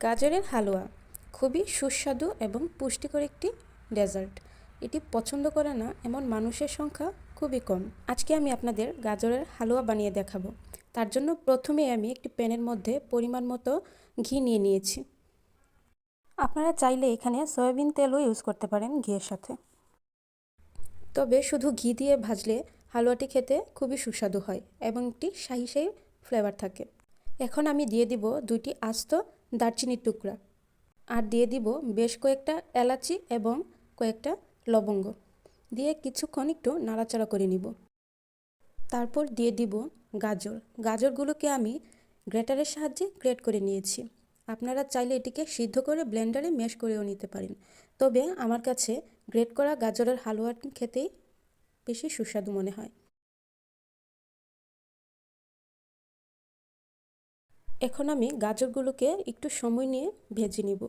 গাজরের হালুয়া খুবই সুস্বাদু এবং পুষ্টিকর একটি ডেজার্ট। এটি পছন্দ করে না, এমন মানুষের সংখ্যা খুবই কম। আজকে আমি আপনাদের গাজরের হালুয়া বানিয়ে দেখাবো। তার জন্য প্রথমে আমি একটি প্যানের মধ্যে পরিমাণ মতো ঘি নিয়ে নিয়েছি। আপনারা চাইলে এখানে সয়াবিন তেলও ইউজ করতে পারেন ঘিয়ের সাথে। তবে শুধু ঘি দিয়ে ভাজলে হালুয়াটি খেতে খুবই সুস্বাদু হয় এবং একটি শাহি শাহি ফ্লেভার থাকে। এখন আমি দিয়ে দিব দুইটি আস্ত দারচিনির টুকরা। আর দিয়ে দিব বেশ কয়েকটা এলাচি এবং কয়েকটা লবঙ্গ। দিয়ে কিছুক্ষণ একটু নাড়াচাড়া করে নিব। তারপর দিয়ে দিব গাজর। গাজরগুলোকে আমি গ্রেটারের সাহায্যে গ্রেট করে নিয়েছি। আপনারা চাইলে এটিকে সিদ্ধ করে ব্লেন্ডারে মেশ করেও নিতে পারেন। তবে আমার কাছে গ্রেট করা গাজরের হালুয়া খেতেই বেশি সুস্বাদু মনে হয়। এখন আমি গাজরগুলোকে একটু সময় নিয়ে ভেজে নিব।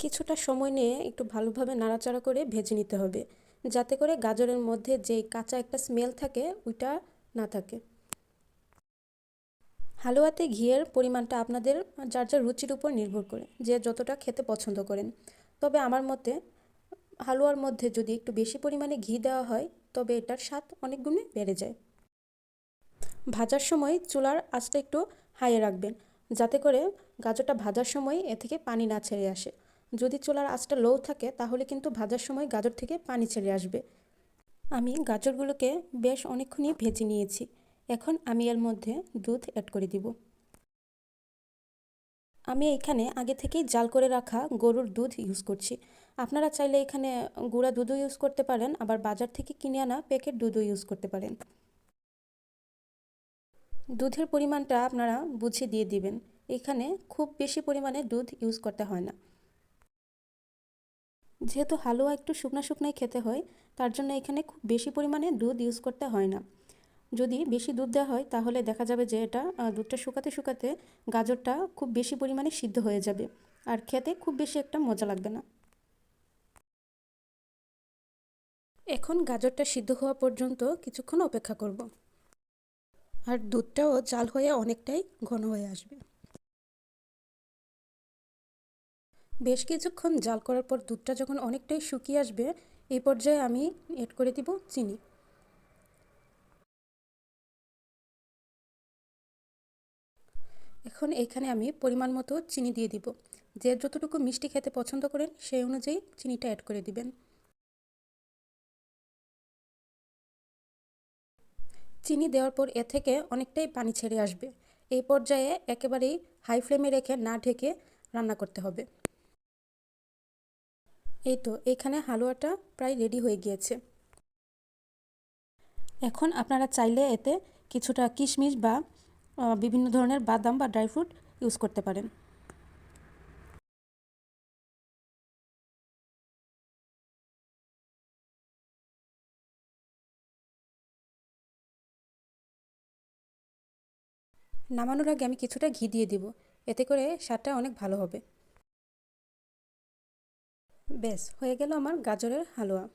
কিছুটা সময় নিয়ে একটু ভালোভাবে নাড়াচাড়া করে ভেজে নিতে হবে, যাতে করে গাজরের মধ্যে যে কাঁচা একটা স্মেল থাকে, ওইটা না থাকে। হালুয়াতে ঘিয়ের পরিমাণটা আপনাদের যার যার রুচির উপর নির্ভর করে, যে যতটা খেতে পছন্দ করেন। তবে আমার মতে হালুয়ার মধ্যে যদি একটু বেশি পরিমাণে ঘি দেওয়া হয়, তবে এটার স্বাদ অনেক গুণে বেড়ে যায়। ভাজার সময় চুলার আঁচটা একটু হাইয়ে রাখবেন, যাতে করে গাজরটা ভাজার সময় এ থেকে পানি না ছেড়ে আসে। যদি চুলার আঁচটা লো থাকে, তাহলে কিন্তু ভাজার সময় গাজর থেকে পানি ছেড়ে আসবে। আমি গাজরগুলোকে বেশ অনেকক্ষণই ভেজে নিয়েছি। এখন আমি এর মধ্যে দুধ অ্যাড করে দিব। আমি এখানে আগে থেকেই জাল করে রাখা গরুর দুধ ইউজ করছি। আপনারা চাইলে এখানে গুঁড়া দুধও ইউজ করতে পারেন, আবার বাজার থেকে কিনে আনা প্যাকেট দুধও ইউজ করতে পারেন। দুধের পরিমাণটা আপনারা বুঝে দিয়ে দিবেন। এখানে খুব বেশি পরিমাণে দুধ ইউজ করতে হয় না। যেহেতু হালুয়া একটু শুকনো শুকনাই খেতে হয়, তার জন্য এখানে খুব বেশি পরিমাণে দুধ ইউজ করতে হয় না। যদি বেশি দুধ দেওয়া হয়, তাহলে দেখা যাবে যে এটা দুধটা শুকাতে শুকাতে গাজরটা খুব বেশি পরিমাণে সিদ্ধ হয়ে যাবে। আর খেতে খুব বেশি একটা মজা লাগবে না। এখন গাজরটা সিদ্ধ হওয়া পর্যন্ত কিছুক্ষণ অপেক্ষা করব। আর দুধটাও জাল হয়ে অনেকটাই ঘন হয়ে আসবে। বেশ কিছুক্ষণ জাল করার পর দুধটা যখন অনেকটাই শুকিয়ে আসবে এই পর্যায়ে আমি এড করে দিব চিনি। এখন এখানে আমি পরিমাণ মতো চিনি দিয়ে দিব। যে যতটুকু মিষ্টি খেতে পছন্দ করেন, সেই অনুযায়ী চিনিটা অ্যাড করে দিবেন। চিনি দেওয়ার পর এ থেকে অনেকটাই পানি ছেড়ে আসবে। এই পর্যায়ে একেবারেই হাই ফ্লেমে রেখে না ঢেকে রান্না করতে হবে। এই তো, এখানে হালুয়াটা প্রায় রেডি হয়ে গিয়েছে। এখন আপনারা চাইলে এতে কিছুটা কিশমিশ বা বিভিন্ন ধরনের বাদাম বা ড্রাই ফ্রুট ইউজ করতে পারেন। নামানোর আগে আমি কিছুটা ঘি দিয়ে দিব, এতে করে স্বাদটা অনেক ভালো হবে। বেশ, হয়ে গেল আমার গাজরের হালুয়া।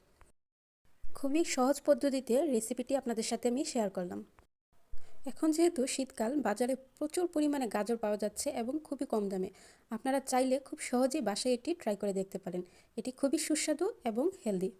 খুবই সহজ পদ্ধতিতে রেসিপিটি আপনাদের সাথে আমি শেয়ার করলাম। এখন যেহেতু শীতকাল, বাজারে প্রচুর পরিমাণে গাজর পাওয়া যাচ্ছে এবং খুবই কম দামে। আপনারা চাইলে খুব সহজেই বাসায় এটি ট্রাই করে দেখতে পারেন। এটি খুবই সুস্বাদু এবং হেলদি